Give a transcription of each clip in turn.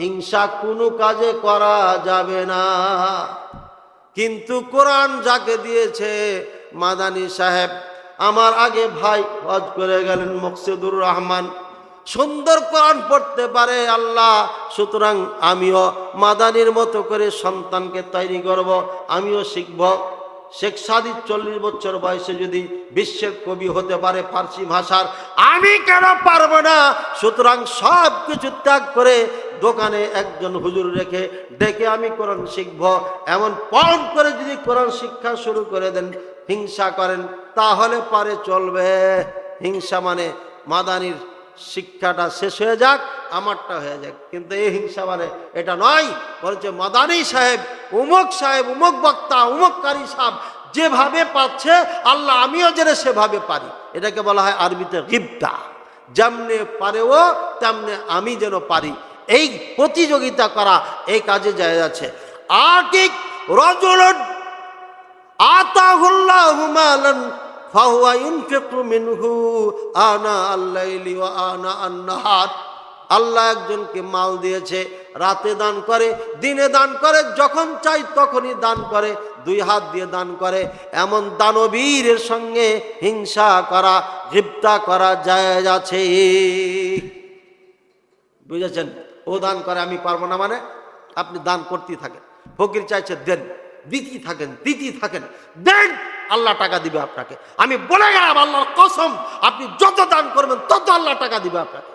হিংসা কোনো কাজে করা যাবে না। কিন্তু কোরআন যাকে দিয়েছে মাদানী সাহেব, আমার আগে ভাই হজ করে গেলেন মকসুদুর রহমান। সুন্দর কোরআন পড়তে পারে আল্লাহ, সুতরাং আমিও মাদানির মতো করে সন্তানকে তৈরি করব, আমিও শিখব। শেখ সাদির চল্লিশ বছর বয়সে যদি বিশ্বের কবি হতে পারে ফার্সি ভাষার, আমি কেন পারব না? সুতরাং সব কিছু ত্যাগ করে দোকানে একজন হুজুর রেখে ডেকে আমি কোরআন শিখব। এমন পণ করে যদি কোরআন শিক্ষা শুরু করে দেন, হিংসা করেন, তাহলে পারে চলবে। হিংসা মানে মাদানির শিক্ষাটা শেষ হয়ে যাক, আমারটা হয়ে যাক। কিন্তু এই হিংসা মানে এটা নয় বলছে মাদানী সাহেব, উমুক সাহেব, উমুক বক্তা উমক কারি সাহেব যেভাবে পাচ্ছে, আল্লাহ আমিও যেন সেভাবে পারি। এটাকে বলা হয় আরবিতে গিবটা যেমনে পারেও তেমনে আমি যেন পারি। এই প্রতিযোগিতা করা এই কাজে যায় যাচ্ছে। আটিক রজলন আতাহুল্লাহু মালান ফাহুয়া ইউনফিকু মিনহু আনা আল-লাইলি ওয়া আনা আন-নাহার। আল্লাহ একজনকে মাল দিয়েছে, রাতে দান করে, দিনে দান করে, যখন চাই তখনই দান করে, দুই হাত দিয়ে দান করে। এমন দানবীরের সঙ্গে হিংসা করা গিপ্তা করা যায় আছে বুঝেছেন? ও দান করে, আমি পারব না মানে আপনি দান করতেই থাকেন। ফকির চাইছে, দেন। দিতেই থাকেন দিতেই থাকেন। দেন, আল্লাহ টাকা দিবে আপনাকে। আমি বলে গেলাম, আল্লাহর কসম, আপনি যত দান করবেন, তত আল্লাহ টাকা দিবে আপনাকে।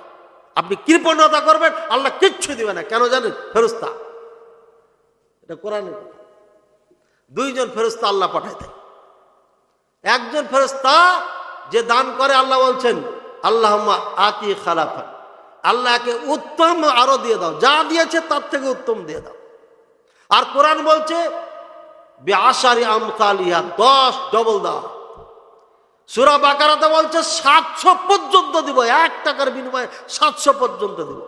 আপনি কৃপণতা করবেন, আল্লাহ কিচ্ছু দিবে না। কেন জানেন? ফেরস্তা এটা কোরআনের কথা। দুইজন ফেরস্তা আল্লাহ পাঠায় দেয়। একজন ফেরস্তা যে দান করে, আল্লাহ বলছেন আল্লাহ আতি খালাফা আল্লাহকে উত্তম আরও দিয়ে দাও। যা দিয়েছে তার থেকে উত্তম দিয়ে দাও। আর কোরআন বলছে, বেআশারি আমতালিয়া দশ ডবল দাও। সুরা বাকারাতে বলছে, সাতশো পর্যন্ত দিব, এক টাকার বিনিময়ে সাতশো পর্যন্ত দিব।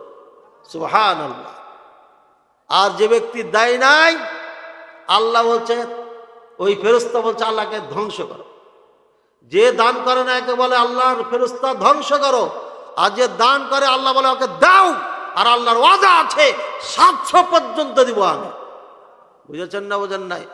সুহান আল্লাহ আর যে ব্যক্তি দেয় নাই, আল্লাহ বলছে, ওই ফেরস্তা বলছে, আল্লাহকে ধ্বংস করো। যে দান করে না একে বলে, আল্লাহর ফেরস্তা ধ্বংস করো। আর যে দান করে, আল্লাহ বলে, ওকে দাও। আর আল্লাহর ওয়াদা আছে, সাতশো পর্যন্ত দিব আমি। বুঝেছেন না বোঝেন নাই?